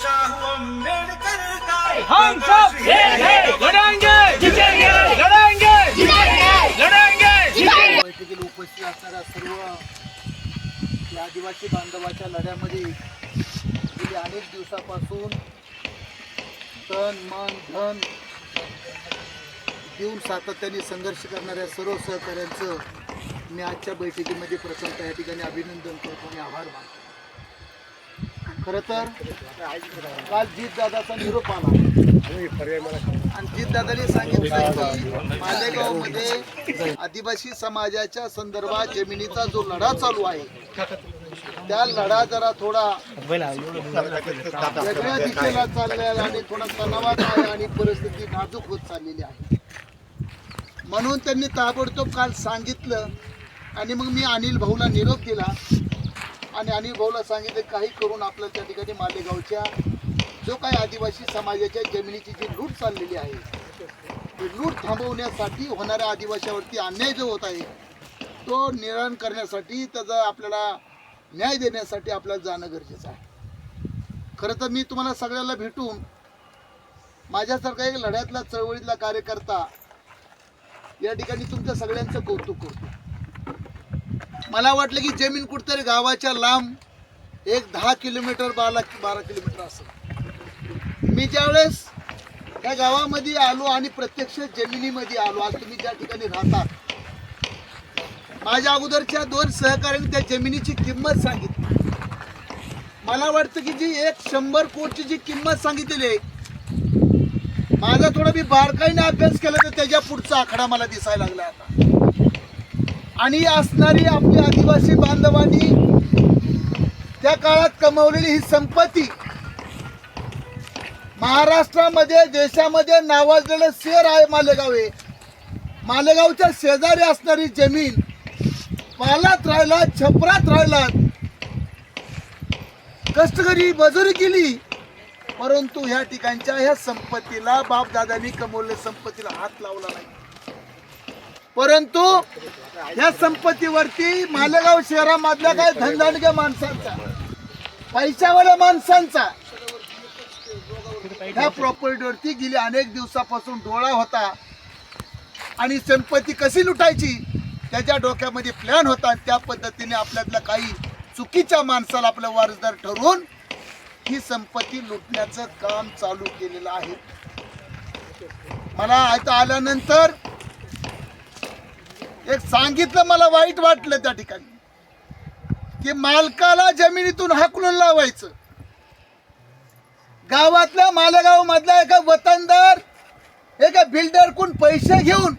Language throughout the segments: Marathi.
शाहू आंबेडकर हम सब एक लड़ेंगे जीतेंगे लड़ेंगे जीतेंगे लड़ेंगे जीतेंगे। बैठकीला उपस्थित असणाऱ्या सर्व या आदिवासी बांधवाच्या लढ्यामध्ये गेली अनेक दिवसापासून तन मन धन देऊन सातत्याने संघर्ष करणाऱ्या सर्व सहकाऱ्यांचं मी आजच्या बैठकीमध्ये प्रथमतः या ठिकाणी अभिनंदन करतो आणि आभार मानतो. खरं तर काल जीत दादाचा निरोप आला. आणि जीत दादाने सांगितलं की मालेगावमध्ये आदिवासी समाजाच्या संदर्भात जमिनीचा जो लढा चालू आहे त्या लढा जरा थोडा वेगळ्या दिशेला चाललेला आणि थोडा तणावात आहे आणि परिस्थिती नाजूक होत चाललेली आहे. म्हणून त्यांनी ताबडतोब काल सांगितलं आणि मग मी अनिल भाऊला निरोप दिला. आणि अनिल भाऊला सांगितलं काही करून आपल्या त्या ठिकाणी मालेगावच्या जो काही आदिवासी समाजाच्या जमिनीची जी लूट चाललेली आहे ती लूट थांबवण्यासाठी होणाऱ्या आदिवासीवरती अन्याय जो होत आहे तो निराण करण्यासाठी त्याचा आपल्याला न्याय देण्यासाठी आपल्याला जाणं गरजेचं आहे. खरं तर मी तुम्हाला सगळ्याला भेटून माझ्यासारखा एक लढ्यातला चळवळीतला कार्यकर्ता या ठिकाणी तुमच्या सगळ्यांचं कौतुक करतो. मला वाटलं की जमीन कुठतरी गावाच्या लांब एक दहा किलोमीटर बारा बारा किलोमीटर असं. मी ज्यावेळेस त्या गावामध्ये आलो आणि प्रत्यक्ष जमिनीमध्ये आलो आज तुम्ही ज्या ठिकाणी राहतात माझ्या अगोदरच्या दोन सहकार्याने त्या जमिनीची किंमत सांगितली. मला वाटतं की जी एक शंभर कोटची जी किंमत सांगितलेली आहे माझा थोडा मी बारकाईने अभ्यास केला तर त्याच्या पुढचा आकडा मला दिसायला लागला आता. आणि असणारी आपली आदिवासी बांधवांनी त्या काळात कमवलेली ही संपत्ती महाराष्ट्रामध्ये देशामध्ये नावाजलेलं शहर आहे मालेगाव हे. मालेगावच्या शेजारी असणारी जमीन पालात राहिला छपरात राहिला कष्टकरी मजुरी केली परंतु ह्या ठिकाणच्या ह्या संपत्तीला बापदादांनी कमवलेल्या संपत्तीला हात लावला नाही. परंतु ह्या संपत्तीवरती मालेगाव शहरामधल्या काय धनधानग्या माणसांचा पैशावाल्या माणसांचा ह्या प्रॉपर्टीवरती गेली अनेक दिवसापासून डोळा होता. आणि संपत्ती कशी लुटायची त्याच्या डोक्यामध्ये प्लॅन होता आणि त्या पद्धतीने आपल्यातल्या काही चुकीच्या माणसाला आपलं वारसदार ठरवून ही संपत्ती लुटण्याचं काम चालू केलेलं आहे. मला आता आल्यानंतर एक सांगितलं मला वाईट वाटलं त्या ठिकाणी. की मालकाला जमिनीतून हाकलून लावायचं. गावातल्या मालेगाव मधला एका वतनदार एका बिल्डरकडून पैसे घेऊन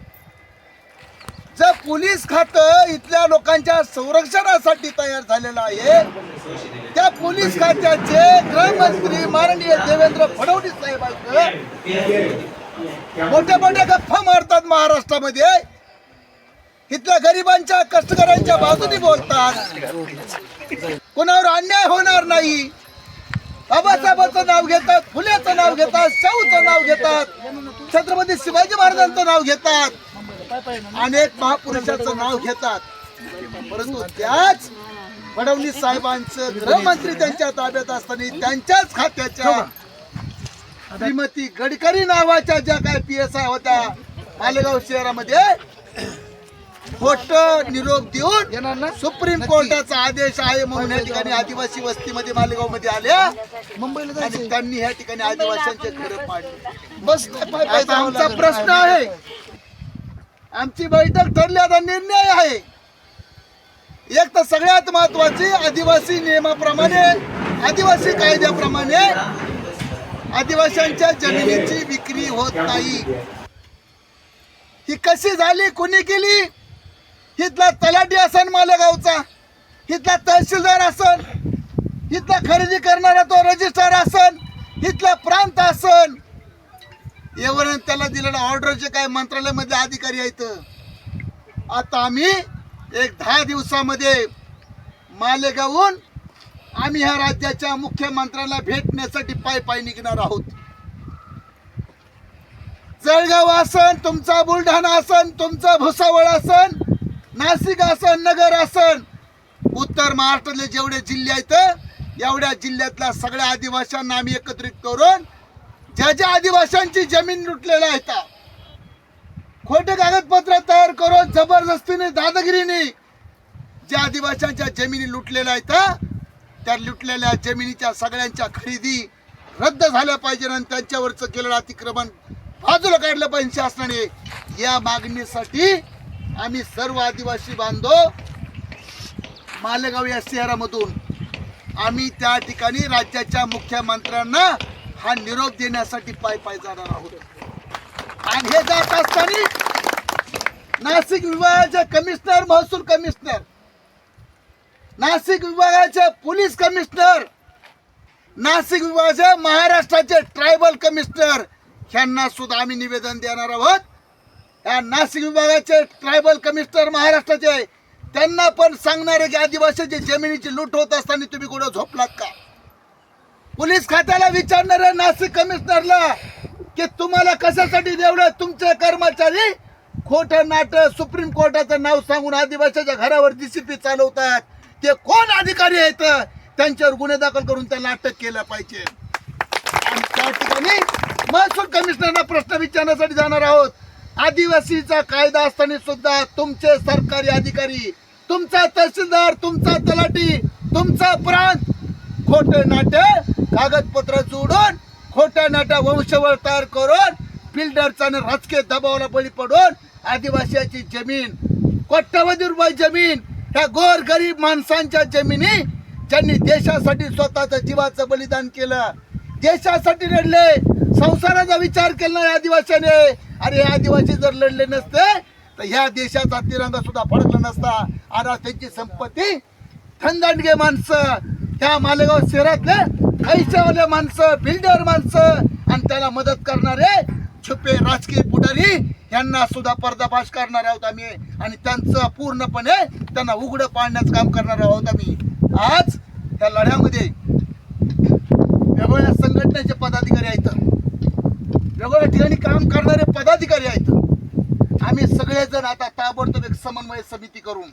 जर पोलीस खातं इथल्या लोकांच्या संरक्षणासाठी तयार झालेलं आहे त्या पोलीस खात्याचे गृहमंत्री माननीय देवेंद्र फडणवीस साहेबांचं मोठ्या मोठ्या गप्पा मारतात महाराष्ट्रामध्ये. इथल्या गरिबांच्या कष्टकऱ्यांच्या बाजूने बोलतात. कोणावर अन्याय होणार नाही. बाबासाहेबांचं नाव घेतात फुलेचं नाव घेतात शाहूचं नाव घेतात छत्रपती शिवाजी महाराजांचं नाव घेतात अनेक महापुरुषाचं नाव घेतात. परंतु त्याच फडणवीस साहेबांचं गृहमंत्री त्यांच्या ताब्यात असताना त्यांच्याच खात्याच्या श्रीमती गडकरी नावाच्या ज्या काय पी एस आय होत्या मालेगाव शहरामध्ये खोट निरोप देऊन सुप्रीम कोर्टाचा आदेश आहे म्हणून या ठिकाणी आदिवासी वस्तीमध्ये मालेगावमध्ये आल्या मुंबईला त्यांनी या ठिकाणी आदिवासींचे घर पाडले. बस आता आमचा प्रश्न आहे. आमची बैठक ठरली आता निर्णय आहे. एक तर सगळ्यात महत्वाची आदिवासी नियमाप्रमाणे आदिवासी कायद्याप्रमाणे आदिवासींच्या जमिनीची विक्री होत नाही. ही कशी झाली कुणी केली? इथला तलाठी असन मालेगावचा. इथला तहसीलदार असन. इथला खरेदी करणारा तो रजिस्ट्रार असन. इथला प्रांत असन. एवढं त्याला दिलेल्या ऑर्डरचे काय मंत्रालयामध्ये अधिकारी आहेत. आता आम्ही एक दहा दिवसामध्ये मालेगावहून आम्ही ह्या राज्याच्या मुख्यमंत्र्याला भेटण्यासाठी पाय पाय निघणार आहोत. जळगाव असन तुमचा बुलढाणा असन तुमचा भुसावळ असन नाशिक असन नगर असन. उत्तर महाराष्ट्रातले जेवढे जिल्हे आहेत एवढ्या जिल्ह्यातल्या सगळ्या आदिवाशांना आम्ही एकत्रित करून ज्या ज्या आदिवाशांची जमीन लुटलेल्या आहेत खोटे कागदपत्र तयार करून जबरदस्तीने दादागिरीने ज्या आदिवाशांच्या जमिनी लुटलेल्या आहेत त्या लुटलेल्या जमिनीच्या सगळ्यांच्या खरेदी रद्द झाल्या पाहिजे आणि त्यांच्यावरचं केलेलं अतिक्रमण बाजूला काढलं पाहिजे शासनाने. या मागणीसाठी आम्ही सर्व आदिवासी बांधव मालेगाव या शहरामधून आम्ही त्या ठिकाणी राज्याच्या मुख्यमंत्र्यांना हा निरोप देण्यासाठी पाय पाय जाणार आहोत. आणि हे जात असताना नाशिक विभागाचे कमिशनर महसूल कमिशनर नाशिक विभागाचे पोलीस कमिशनर नाशिक विभागाचे महाराष्ट्राचे ट्रायबल कमिशनर यांना सुद्धा आम्ही निवेदन देणार आहोत. या नाशिक विभागाचे ट्रायबल कमिशनर महाराष्ट्राचे त्यांना पण सांगणार आहे की आदिवासीची जमिनीची लूट होत असताना तुम्ही कुठं झोपलात का? पोलीस खात्याला विचारणार आहे नाशिक कमिशनरला की तुम्हाला कशासाठी देवलं तुमचे कर्मचारी? खोटं नाट सुप्रीम कोर्टाचं नाव सांगून आदिवासीच्या घरावर जीसीपी चालवतात. ते कोण अधिकारी आहेत? त्यांच्यावर गुन्हे दाखल करून त्यांना अटक केलं पाहिजे. आणि त्या ठिकाणी महसूल कमिशनरना प्रश्न विचारण्यासाठी जाणार आहोत. आदिवासीचा कायदा असताना सुद्धा तुमचे सरकारी अधिकारी तुमचा तहसीलदार तुमचा तलाठी तुमचा प्रांत खोटे नाटे कागदपत्र जोडून खोट्या नाट्या वंशवळ तयार करून फिल्डरचा राजकीय दबावाला बळी पडून आदिवासीची जमीन कोट्यवधी रुपये जमीन ह्या गोर गरीब माणसांच्या जमिनी ज्यांनी देशासाठी स्वतःच्या जीवाचं बलिदान केलं देशासाठी लढले संसाराचा विचार केला आदिवासीने. अरे आदिवासी जर लढले नसते तर ह्या देशाचा तिरंगा सुद्धा फडकला नसता. आणि त्यांची संपत्ती थंदांडगे माणसं त्या मालेगाव शहरातले पैशावाले माणसं बिल्डर माणसं आणि त्याला मदत करणारे छुपे राजकीय पुढारी यांना सुद्धा पर्दाफाश करणार आहोत आम्ही. आणि त्यांचं पूर्णपणे त्यांना उघडं पाडण्याचं काम करणार आहोत आम्ही. आज त्या लढ्यामध्ये वेगवेगळ्या संघटनेचे पदाधिकारी आहेत. वेगवेगळ्या ठिकाणी काम करणारे पदाधिकारी आहेत. आम्ही सगळेजण आता ताबडतोब एक समन्वय समिती करून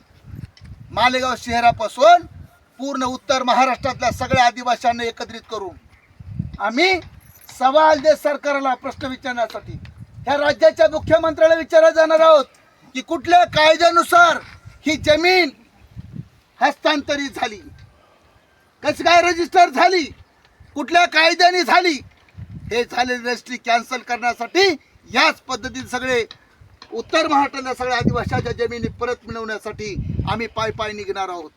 मालेगाव शहरापासून पूर्ण उत्तर महाराष्ट्रातल्या सगळ्या आदिवासींना एकत्रित करून आम्ही सवाल दे सरकारला प्रश्न विचारण्यासाठी ह्या राज्याच्या मुख्यमंत्र्याला विचारला जाणार आहोत की कुठल्या कायद्यानुसार ही जमीन हस्तांतरित झाली? कशी काय रजिस्टर झाली? कुठल्या कायद्याने झाली? हे झाले रजिस्ट्री कॅन्सल करण्यासाठी याच पद्धतीने सगळे उत्तर महाराष्ट्रातल्या सगळ्या आदिवासीच्या जमिनी परत मिळवण्यासाठी आम्ही पाय पाय निघणार आहोत.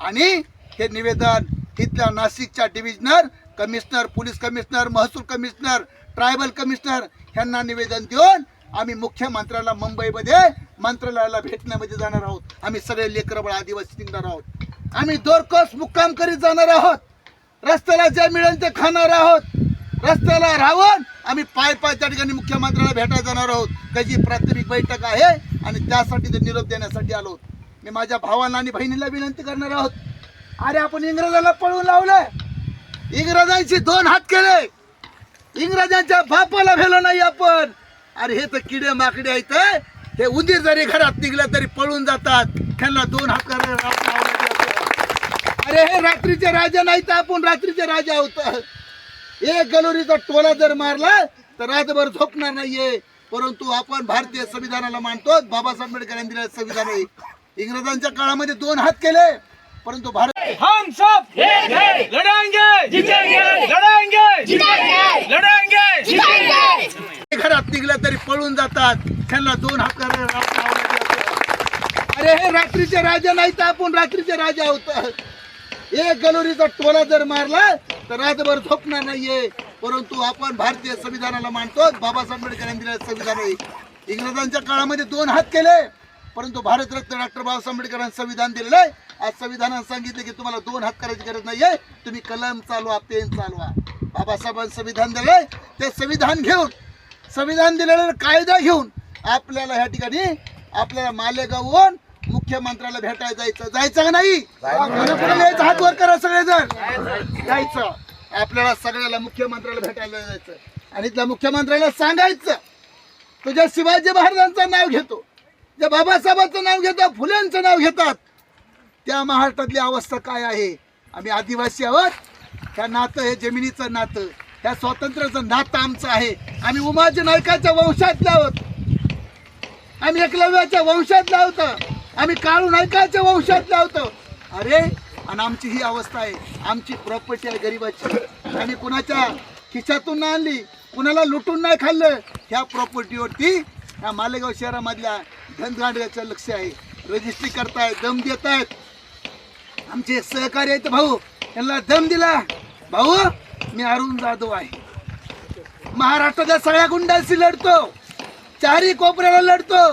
आणि हे निवेदन इथल्या नाशिकच्या डिव्हिजनर कमिशनर पोलीस कमिशनर महसूल कमिशनर ट्रायबल कमिशनर यांना निवेदन देऊन आम्ही मुख्यमंत्र्याला मुंबईमध्ये मंत्रालयाला भेटण्यामध्ये जाणार आहोत. आम्ही सगळे लेकरबळ आदिवासी निघणार आहोत. आम्ही दोरकोस मुक्काम करीत जाणार आहोत. रस्त्याला जे मिळेल ते खाणार आहोत. रस्त्याला राहून आम्ही पाय पाय त्या ठिकाणी मुख्यमंत्र्याला भेटायला जाणार आहोत. त्याची प्राथमिक बैठक आहे आणि त्यासाठी ते निरोप देण्यासाठी आलो मी माझ्या भावांना आणि बहिणीला विनंती करणार आहोत. अरे आपण इंग्रजाला पळून लावलंय. इंग्रजांशी दोन हात केले. इंग्रजांच्या बापाला भेलो नाही आपण. अरे हे तर किडे माकडे आहेत हे. उंदीर जरी घरात निघलं तरी पळून जातात. त्यांना दोन हात करायला अरे हे रात्रीचे राजा नाही तर आपण रात्रीचे राजा आहोत. एक गलोरीचा टोला जर मारला तर रातभर झोपणार नाहीये. परंतु आपण भारतीय संविधानाला मानतो बाबासाहेब आंबेडकरांनी दिलेलं संविधान आहे. इंग्रजांच्या काळामध्ये दोन हात केले परंतु भारत हम सब एक है लड़ेंगे जीतेंगे लड़ेंगे जीतेंगे लड़ेंगे जीतेंगे घरात निघलं तरी पळून जातात. त्यांना दोन हात अरे हे रात्रीचे राजा नाही तर आपण रात्रीचे राजा आहोत. एक गलोरीचा टोला जर मारला तर रातभर झोपणार नाहीये. परंतु आपण भारतीय संविधानाला मानतो. बाबासाहेब आंबेडकरांनी दिलेलं संविधान आहे. इंग्रजांच्या काळामध्ये दोन हात केले. परंतु भारतरत्न डॉक्टर बाबासाहेब आंबेडकरांनी संविधान दिलेलं आहे. आज संविधानानं सांगितलं की तुम्हाला दोन हात करायची गरज नाहीये. तुम्ही कलम चालवा पेन चालवा. बाबासाहेबांनी संविधान दिलंय ते संविधान घेऊन संविधान दिलेलं कायदा घेऊन आपल्याला ह्या ठिकाणी आपल्याला मालेगावहून मुख्यमंत्र्याला भेटायला जायचं. जायचं का नाही? यायचं? हात वर करा सगळेजण जायचं. आपल्याला सगळ्याला मुख्यमंत्र्याला भेटायला जायचं. आणि इथल्या मुख्यमंत्र्याला सांगायचं. तुझ्या शिवाजी महाराजांचं नाव घेतो. ज्या बाबासाहेबांचं नाव घेतो. फुलेंचं नाव घेतात. त्या महाराष्ट्रातली अवस्था काय आहे? आम्ही आदिवासी आहोत. ह्या नातं हे जमिनीचं नातं. ह्या स्वातंत्र्याचं नातं आमचं आहे. आम्ही उमाजी नायकाच्या वंशातले आहोत. आम्ही एकलव्याच्या वंशातले आहोत आम्ही काळू नायकाच्या वंशातले आहोत अरे आणि आमची ही अवस्था आहे. आमची प्रॉपर्टी आहे गरीबाची. आणि कुणाच्या खिशातून नाही आणली कुणाला लुटून नाही खाल्लं ह्या प्रॉपर्टीवरती ह्या मालेगाव शहरामधल्या धनगांड्याचं लक्ष आहे. रजिस्ट्री करतायत दम देत आहेत आमचे सहकारी आहेत भाऊ यांना दम दिला. भाऊ मी अरुण जाधव आहे. महाराष्ट्राच्या सगळ्या गुंडांशी लढतो. चारी कोपऱ्याला लढतो.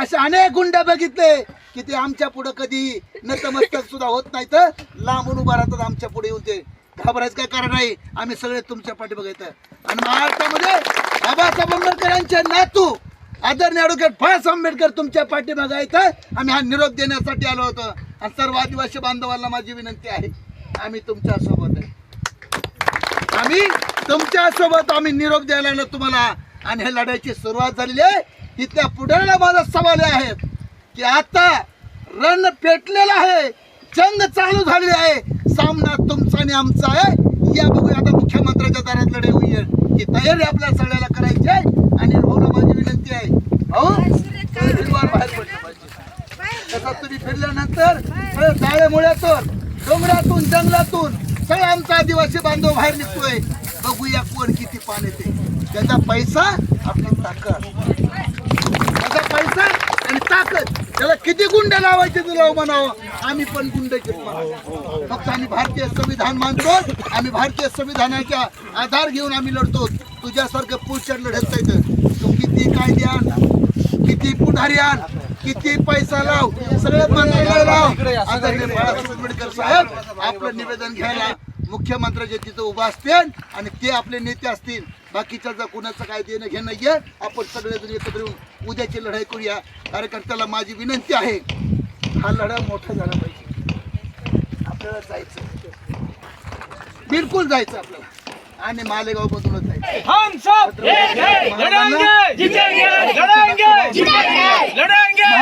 असे अनेक गुंड बघितले. की ते आमच्या पुढे कधी नतमस्तक सुद्धा होत नाही तर लांबून उभा राहतात आमच्या पुढे येऊन ते. घाबरायचं काय कारण नाही. आम्ही सगळे तुमच्या पाठी बघायचं आणि महाराष्ट्रामध्ये बाबासाहेब आंबेडकरांचे नातू आदरणीय ॲडव्होकेट फास आंबेडकर तुमच्या पाठी बघायचं आम्ही हा निरोप देण्यासाठी आलो होतो. आणि सर्व आदिवासी बांधवांना माझी विनंती आहे. आम्ही तुमच्यासोबत आहे. आम्ही तुमच्यासोबत आम्ही निरोप द्यायला आलो तुम्हाला. आणि ह्या लढाईची सुरुवात झालेली आहे. इथल्या पुढाऱ्याला माझा सवाल आहे. की आता रण पेटलेला आहे. जंग चालू झालेली आहे. सामना तुमचा आणि आमचा आहे. या बघूया आता मुख्यमंत्र्याच्या दारात लढाई होईल. ही तयारी आपल्या सगळ्याला करायची आहे आणि भाऊला माझी विनंती आहे. भाऊ बाहेर पडलं पाहिजे. तसा तुम्ही फिरल्यानंतर जाळ्यामुळ्यातून डोंगरातून जंगलातून सगळा आमचा आदिवासी बांधव बाहेर निघतोय. बघूया कोण किती पाणी ते त्याचा पैसा आपली ताकद त्याचा पैसा ताकद. त्याला किती गुंड लावायचे तुला म्हणावं? आम्ही पण गुंड फक्त आम्ही भारतीय संविधान मानतो. आम्ही भारतीय संविधानाच्या आधार घेऊन आम्ही लढतो. तुझ्यासारखं पुढच्या लढत नाही तू किती कायदे आण किती पुढारी आण किती पैसा लाव सगळं मंत्र्याला लाव. आदरणीय बाळासाहेब आंबेडकर साहेब आपलं निवेदन घ्यायला मुख्यमंत्र्याचे तिथं उभा असतील आणि ते आपले नेते असतील बाकीच्या जर कुणाचं काय देणं घेणं नाहीये आपण सगळेजण एकत्र येऊन उद्याची लढाई करूया. कार्यकर्त्याला माझी विनंती आहे हा लढा मोठा झाला पाहिजे. आपल्याला जायचं. बिलकुल जायचं आपल्याला. आणि मालेगाव मधूनच जायचं.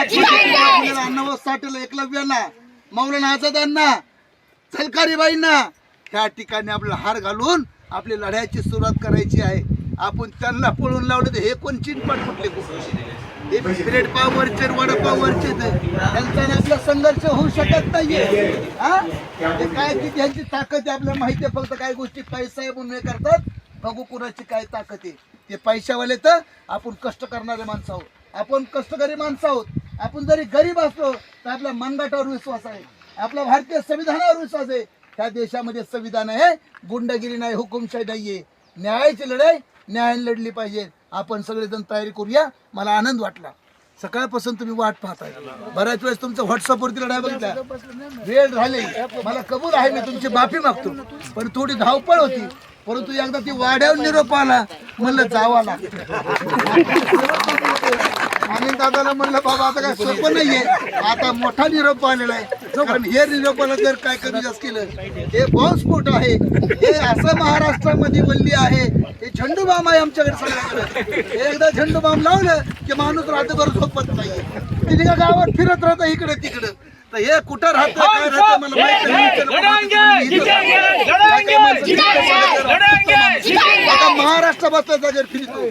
अण्णाभाऊ साठेल एकलव्यांना मौलाना आझादांना झलकारीबाईंना ह्या ठिकाणी आपला हार घालून आपली लढ्याची सुरुवात करायची आहे. आपण त्यांना पळून लावलं तर हे कोण चिनपट कुठले हे ब्रेड पाववरचे वडापाववरचे त्यांचा आपला संघर्ष होऊ शकत नाहीये. हा? ते काय की त्यांची ताकद आहे आपल्याला माहिती आहे फक्त काय गोष्टी पैसा आहे म्हणून हे करतात. बघू कुणाची काय ताकद आहे. ते पैशावाले तर आपण कष्ट करणारे माणसं आहोत. आपण कष्टकरी माणसं आहोत. आपण जरी गरीब असलो तर आपल्या मनगटावर विश्वास आहे. आपला भारतीय संविधानावर विश्वास आहे. त्या देशामध्ये संविधान आहे. गुंडगिरी नाही हुकुमशाही नाहीये. न्यायाची लढाई न्यायाने लढली पाहिजे. आपण सगळेजण तयारी करूया. मला आनंद वाटला. सकाळपासून तुम्ही वाट पाहताय. बऱ्याच वेळेस तुमचं व्हॉट्सअपवरती लढाई बघितल्या. वेळ झाली. मला कबूल आहे मी तुमची माफी मागतो. पण थोडी धावपळ होती. परंतु एकदा ती वाड्यावर निरोप आला. म्हणलं जावा आणि दादाला म्हणलं बाबा आता काय सोपं नाहीये. आता मोठा निरोप आलेला आहे. कारण हे निरोपाला जर काय कमी जास्त केलं हे बॉम्बस्फोट आहे हे असं महाराष्ट्रामध्ये वल्ली आहे हे झेंडू बाम आहे आमच्याकडे सगळ्याकडे. हे एकदा झेंडू बाम लावलं की माणूस रात्रभर झोपत नाहीये तिने का गावात फिरत राहतं इकडे तिकडे? तर हे कुठं राहतं काय राहतं मला माहीत नाही. आता महाराष्ट्र बसल्या जागेवर फिरतो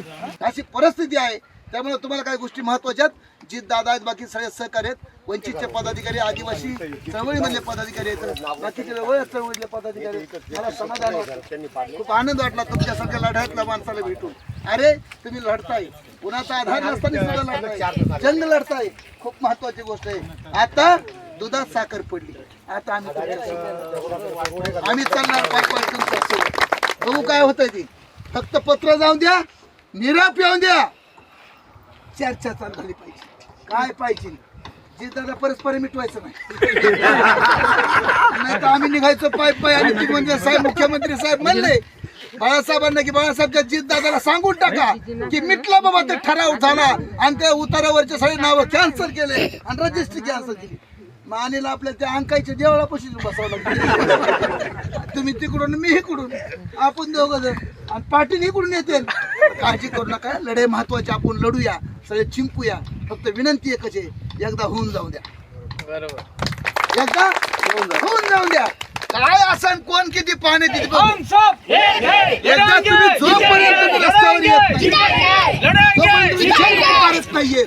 अशी परिस्थिती आहे. त्यामुळे तुम्हाला काही गोष्टी महत्त्वाच्या आहेत. जित दादा आहेत बाकी सगळे सहकार्य आहेत. वंचितचे पदाधिकारी आदिवासी चळवळीमधले पदाधिकारी आहेत. बाकीचे वेगवेगळ्या चळवळीतले पदाधिकारी आहेत. मला समाधान खूप आनंद वाटला तुमच्यासारख्या लढ्यातल्या माणसाला भेटून. अरे तुम्ही लढताय. कुणाचा आधार नसताना सुद्धा लढताय. जंग लढताय. खूप महत्वाची गोष्ट आहे. आता दुधात साखर पडली. आता आम्ही आम्ही चालणार पाय बघू काय होतंय ती. फक्त पत्र जाऊन द्या. निराप येऊन द्या. चर्चा चालू झाली पाहिजे. काय पाहिजे? जिद्दाला परस्पर मिटवायचं नाही. नाही तर आम्ही निघायचो पाय पाय आणि ती म्हणजे साहेब मुख्यमंत्री साहेब म्हणले बाळासाहेबांना की बाळासाहेबच्या जीत दादाला सांगून टाका की मिटला बाबा ते ठराव झाला. आणि त्या उतारावरचे सगळे नावं कॅन्सल केले आणि रजिस्ट्री कॅन्सल केली. मग अनिल आपल्या त्या अंकाईच्या देवळापाशी बसावं लागलं तुम्ही तिकडून मी इकडून आपण दोघं जण आणि पाटील इकडून येते काळजी करू नका लढाई महत्वाची आपण लढूया सगळे चिंपूया फक्त विनंती एकच आहे एकदा होऊन जाऊ द्या. एकदा होऊन जाऊन द्या. काय असं कोण किती पाणी तिथे है एकदा तुम्ही जोपर्यंत रस्त्यावर येत नाही जोपर्यंत तुम्ही करत नाहीये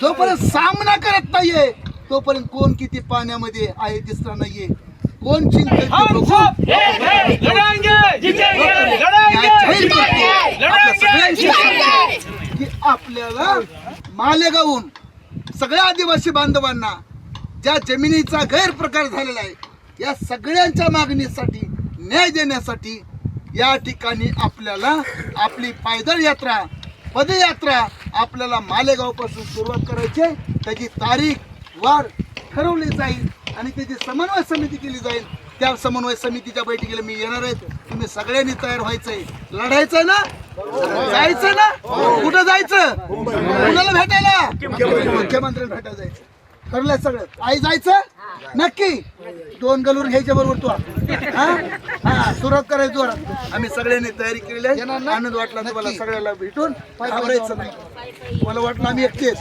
जोपर्यंत सामना करत नाहीये तोपर्यंत कोण किती पाण्यामध्ये आहे दिसणार नाहीये? कोण है की आपल्याला मालेगावहून सगळ्या आदिवासी बांधवांना ज्या जमिनीचा गैरप्रकार झालेला आहे या सगळ्यांच्या मागणीसाठी न्याय देण्यासाठी या ठिकाणी आपल्याला आपली पायदळ यात्रा पदयात्रा आपल्याला मालेगावपासून सुरुवात करायची आहे. त्याची तारीख वार ठरवले जाईल आणि त्याची समन्वय समिती केली जाईल त्या समन्वय समितीच्या बैठकीला मी येणार आहे. तुम्ही सगळ्यांनी तयार व्हायचंय. लढायचंय ना? जायचं ना? कुठं जायचं? कुणाला भेटायला? मुख्यमंत्र्यांना भेटायला जायचं. ठरलंय सगळं. आई जायचं? नक्की. दोन गलूर घ्यायच्या बरोबर तू हा? हा सुरुवात करायची जोरात. आम्ही सगळ्यांनी तयारी केलेली आहे. आनंद वाटला तुम्हाला सगळ्याला भेटून. घाबरायचं नाही. मला वाटलं आम्ही एकटेच.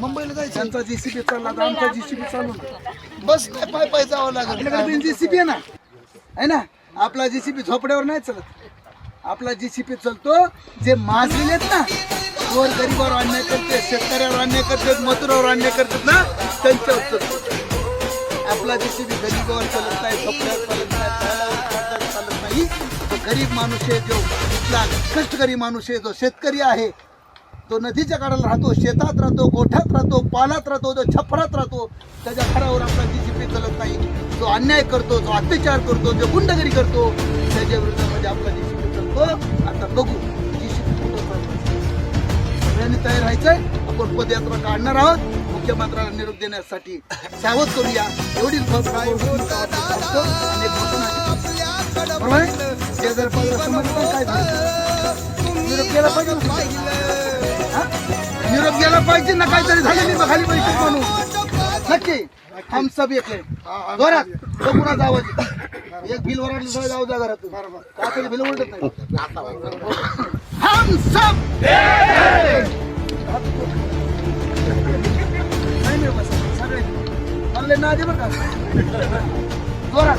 मुंबईला जायचं? त्यांचा जीसीबी चालला तर आमचा जीसीबी चालू. बस काय पाय पाय जावं लागेल. आपल्याकडे जीसीबी आहे ना. आहे ना? आपला जीसीबी झोपड्यावर नाही चालत. आपला जीसीपी चालतो. जे माजलेले आहेत ना गोर गरीबावर अन्याय करते शेतकऱ्यावर अन्याय करतात मजुरावर अन्याय करतात ना त्यांच्या उत्तर आपला जीसीबी गरीबावर चालत नाही झोपड्यावर चालत नाही झाडावर चालत चालत नाही. तो गरीब माणूस आहे जो इथला कष्टकरी माणूस आहे जो शेतकरी आहे. तो नदीच्या काढायला राहतो शेतात राहतो गोठ्यात राहतो पालात राहतो तो छपरात राहतो त्याच्या घरावर आपला जी चालत नाही. जो अन्याय करतो जो अत्याचार करतो जो गुंडगिरी करतो त्याच्या विरोधामध्ये आपला जीसीपी चालतो. आता बघू जी कुठं सगळ्यांनी तयार राहायचंय. आपण पदयात्रा काढणार आहोत. मुख्यमंत्र्यांना निरोप देण्यासाठी सावध करूया. एवढीच झालं? निरोप गेला पाहिजे ना? निरोप गेला पाहिजे ना काहीतरी झालं मग खाली पैसे म्हणून. नक्की. हम सब एक आहे जोरात बघून जावं एक बिल वराडलं जाऊ द्या काहीतरी बिल उलटत नाही? चालले ना आधी बरं का जोरात